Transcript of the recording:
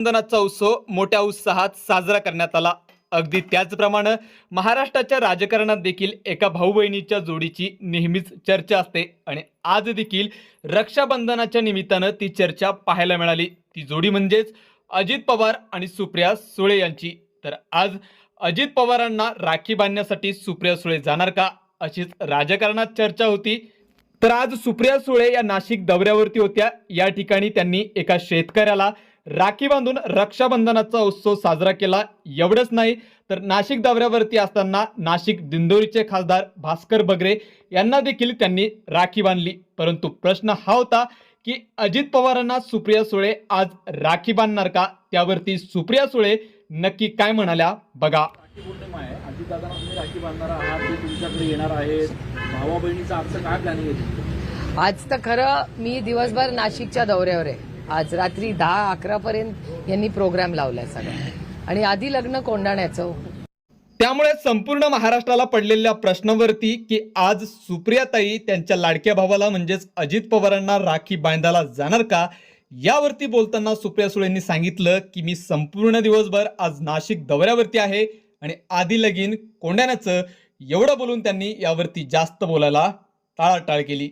रक्षाबंधनाचा उत्सव मोठ्या उत्साहात साजरा करण्यात आला. अगदी त्याचप्रमाणे महाराष्ट्राच्या राजकारणात देखील एका भाऊ बहिणीच्या जोडीची नेहमीच चर्चा असते आणि आज देखील रक्षाबंधनाच्या निमित्तानं ती चर्चा पाहायला मिळाली. ती जोडी म्हणजेच अजित पवार आणि सुप्रिया सुळे यांची. तर आज अजित पवारांना राखी बांधण्यासाठी सुप्रिया सुळे जाणार का? अशीच राजकारणात चर्चा होती. तर आज सुप्रिया सुळे या नाशिक दौऱ्यावरती होत्या. या ठिकाणी त्यांनी एका शेतकऱ्याला राखी बांधून रक्षाबंधनाचा उत्सव साजरा केला. एवढंच नाही तर नाशिक दौऱ्यावरती असताना नाशिक दिंडोरीचे खासदार भास्कर बगरे यांना देखील त्यांनी राखी बांधली. परंतु प्रश्न हा होता की अजित पवारांना सुप्रिया सुळे आज राखी बांधणार का? त्यावरती सुप्रिया सुळे नक्की काय म्हणाल्या? बघा. राखी बांधणार आहात तुमच्याकडे येणार आहेत. भावा बहिणीचं आजचं काय प्लॅनिंग आहे? तुमचं? आज तर खरं मी दिवसभर नाशिकच्या दौऱ्यावर आहे. आज रात्री दहा अकरा पर्यंत यांनी प्रोग्राम लावलाय सगळा. आणि आधी लग्न कोंडाण्याचं त्यामुळे संपूर्ण महाराष्ट्राला पडलेल्या प्रश्नावरती की आज सुप्रियाताई त्यांच्या लाडक्या भावाला म्हणजेच अजित पवारांना राखी बांधायला जाणार का? यावरती बोलताना सुप्रिया सुळेंनी सांगितलं की मी संपूर्ण दिवसभर आज नाशिक दौऱ्यावरती आहे आणि आधी लगीन कोंडाण्याचं एवढं बोलून त्यांनी यावरती जास्त बोलायला टाळाटाळ केली.